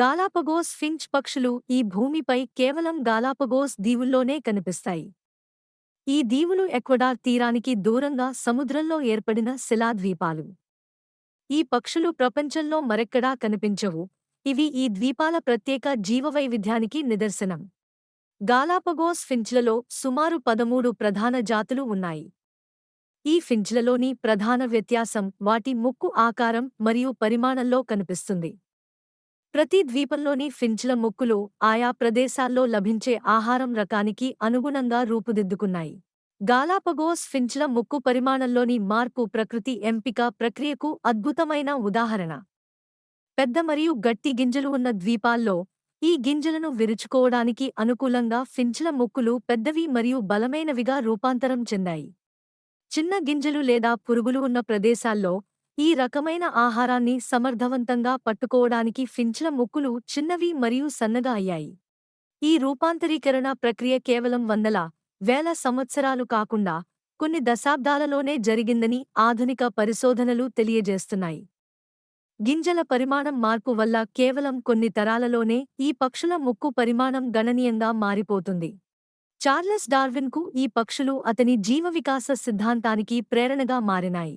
Galapagos Finch పక్షులు ఈ భూమిపై కేవలం గాలాపగోస్ దీవుల్లోనే కనిపిస్తాయి. ఈ దీవులు ఎక్వడార్ తీరానికి దూరంగా సముద్రంలో ఏర్పడిన శిలాద్వీపాలు. ఈ పక్షులు ప్రపంచంలో మరెక్కడా కనిపించవు. ఇవి ఈ ద్వీపాల ప్రత్యేక జీవవైవిధ్యానికి నిదర్శనం. గాలాపగోస్ ఫించ్లలో సుమారు పదమూడు ప్రధాన జాతులు ఉన్నాయి. ఈ ఫించ్లలోని ప్రధాన వ్యత్యాసం వాటి ముక్కు ఆకారం మరియు పరిమాణంలో కనిపిస్తుంది. ప్రతి ద్వీపంలోని ఫించ్ల ముక్కులు ఆయా ప్రదేశాల్లో లభించే ఆహారం రకానికి అనుగుణంగా రూపుదిద్దుకున్నాయి. గాలాపగోస్ ఫించ్ల ముక్కు పరిమాణంలోని మార్పు ప్రకృతి ఎంపిక ప్రక్రియకు అద్భుతమైన ఉదాహరణ. పెద్ద మరియు గట్టి గింజలు ఉన్న ద్వీపాల్లో ఈ గింజలను విరుచుకోవడానికి అనుకూలంగా ఫించ్ల ముక్కులు పెద్దవి మరియు బలమైనవిగా రూపాంతరం చెందాయి. చిన్న గింజలు లేదా పురుగులు ఉన్న ప్రదేశాల్లో ఈ రకమైన ఆహారాన్ని సమర్థవంతంగా పట్టుకోవడానికి ఫించిన ముక్కులు చిన్నవి మరియు సన్నగా అయ్యాయి. ఈ రూపాంతరీకరణ ప్రక్రియ కేవలం వందల వేల సంవత్సరాలు కాకుండా కొన్ని దశాబ్దాలలోనే జరిగిందని ఆధునిక పరిశోధనలు తెలియజేస్తున్నాయి. గింజల పరిమాణం మార్పు వల్ల కేవలం కొన్ని తరాలలోనే ఈ పక్షుల ముక్కు పరిమాణం గణనీయంగా మారిపోతుంది. చార్లెస్ డార్విన్కు ఈ పక్షులు అతని జీవవికాస సిద్ధాంతానికి ప్రేరణగా మారినాయి.